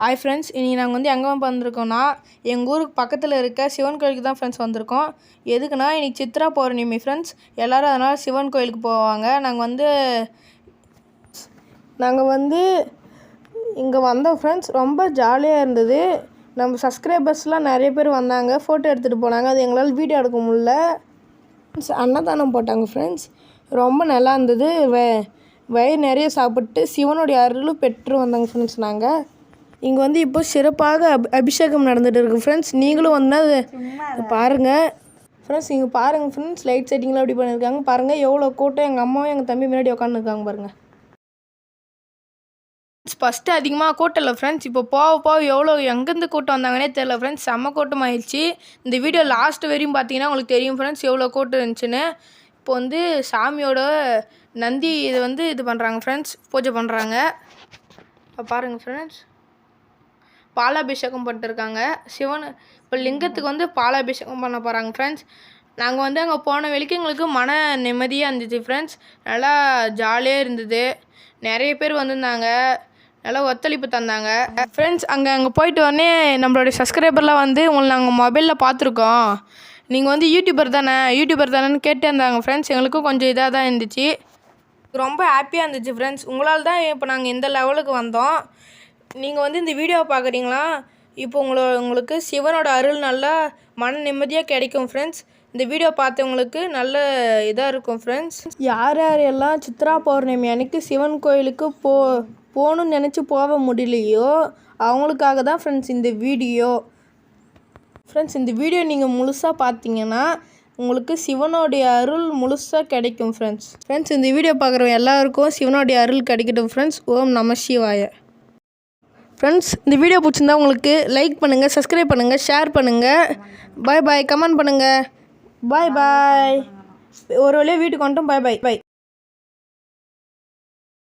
Hi friends இனி நாங்கள் வந்து எங்கே வந்திருக்கோம்னா எங்கள் ஊருக்கு பக்கத்தில் இருக்க சிவன் கோயிலுக்கு தான் ஃப்ரெண்ட்ஸ் வந்திருக்கோம். எதுக்குன்னா இன்றைக்கி சித்ரா பௌர்ணமி ஃப்ரெண்ட்ஸ் எல்லோரும் அதனால் சிவன் கோயிலுக்கு போவாங்க. நாங்கள் வந்து நாங்கள் வந்து இங்கே வந்தோம் ஃப்ரெண்ட்ஸ் ரொம்ப ஜாலியாக இருந்தது. நம்ம சப்ஸ்கிரைபர்ஸ்லாம் நிறைய பேர் வந்தாங்க. ஃபோட்டோ எடுத்துகிட்டு போனாங்க. அது எங்களால் வீடியோ எடுக்க முடியல. அன்னதானம் போட்டாங்க ஃப்ரெண்ட்ஸ் ரொம்ப நல்லா இருந்தது. வ வயிறு நிறைய சாப்பிட்டு சிவனுடைய அருளும் பெற்று வந்தாங்க ஃப்ரெண்ட்ஸ் நாங்கள் இங்கே வந்து இப்போ சிறப்பாக அபி அபிஷேகம் நடந்துட்டு இருக்கு. ஃப்ரெண்ட்ஸ் நீங்களும் வந்தால் பாருங்கள் ஃப்ரெண்ட்ஸ் இங்கே பாருங்கள் ஃப்ரெண்ட்ஸ் லைட் செட்டிங்லாம் எப்படி பண்ணியிருக்காங்க பாருங்கள் எவ்வளோ கூட்டம். எங்கள் அம்மாவும் எங்கள் தம்பி முன்னாடி உட்காந்துருக்காங்க பாருங்கள் ஃபஸ்ட்டு அதிகமாக கூட்டம் இல்லை ஃப்ரெண்ட்ஸ் இப்போ போக போக எவ்வளோ எங்கேருந்து கூட்டம் வந்தாங்கன்னே தெரில ஃப்ரெண்ட்ஸ் செம்ம கூட்டம் ஆயிடுச்சு இந்த வீடியோ லாஸ்ட் வரையும் பார்த்தீங்கன்னா உங்களுக்கு தெரியும் ஃப்ரெண்ட்ஸ் எவ்வளோ கூட்டம் இருந்துச்சுன்னு. இப்போ வந்து சாமியோட நந்தி இதை வந்து இது பண்ணுறாங்க ஃப்ரெண்ட்ஸ் பூஜை பண்ணுறாங்க இப்போ பாருங்கள் ஃப்ரெண்ட்ஸ் பாலாபிஷேகம் பண்ணிட்டுருக்காங்க. சிவன் இப்போ லிங்கத்துக்கு வந்து பாலாபிஷேகம் பண்ண போகிறாங்க ஃப்ரெண்ட்ஸ் நாங்கள் வந்து அங்கே போன வரைக்கும் எங்களுக்கு மன நிம்மதியாக இருந்துச்சு ஃப்ரெண்ட்ஸ் நல்லா ஜாலியாக இருந்தது. நிறைய பேர் வந்திருந்தாங்க. நல்லா ஒத்துழைப்பு தந்தாங்க. ஃப்ரெண்ட்ஸ் அங்கே அங்கே போயிட்டு உடனே நம்மளுடைய சப்ஸ்கிரைபர்லாம் வந்து உங்களை நாங்கள் மொபைலில் பார்த்துருக்கோம். நீங்கள் வந்து யூடியூபர் தானே? யூடியூபர் தானேன்னு கேட்டு இருந்தாங்க ஃப்ரெண்ட்ஸ் எங்களுக்கும் கொஞ்சம் இதாக தான் இருந்துச்சு. ரொம்ப ஹாப்பியாக இருந்துச்சு ஃப்ரெண்ட்ஸ் உங்களால் தான் இப்போ நாங்கள் இந்த லெவலுக்கு வந்தோம். நீங்கள் வந்து இந்த வீடியோவை பார்க்குறீங்களா இப்போ உங்களோட உங்களுக்கு சிவனோட அருள் நல்லா மன நிம்மதியாக கிடைக்கும் ஃப்ரெண்ட்ஸ் இந்த வீடியோ பார்த்தவங்களுக்கு நல்ல இதாக இருக்கும் ஃப்ரெண்ட்ஸ் யார் யார் எல்லாம் சித்ரா பௌர்ணமி அன்னைக்கு சிவன் கோயிலுக்கு போ போகணுன்னு நினச்சி போக முடியலையோ அவங்களுக்காக தான் ஃப்ரெண்ட்ஸ் இந்த வீடியோ ஃப்ரெண்ட்ஸ் இந்த வீடியோ நீங்கள் முழுசாக பார்த்தீங்கன்னா உங்களுக்கு சிவனுடைய அருள் முழுசாக கிடைக்கும் ஃப்ரெண்ட்ஸ் ஃப்ரெண்ட்ஸ் இந்த வீடியோ பார்க்குறவங்க எல்லாருக்கும் சிவனுடைய அருள் கிடைக்கட்டும் ஃப்ரெண்ட்ஸ் ஓம் நம சிவாய. ஃப்ரெண்ட்ஸ் இந்த வீடியோ பிடிச்சிருந்தா உங்களுக்கு லைக் பண்ணுங்கள் சப்ஸ்கிரைப் பண்ணுங்கள் ஷேர் பண்ணுங்கள் பாய் பாய் கமெண்ட் பண்ணுங்கள் பாய் பாய் ஒரு வழியாக வீட்டுக்கு வந்துட்டோம். பாய் பாய் பாய்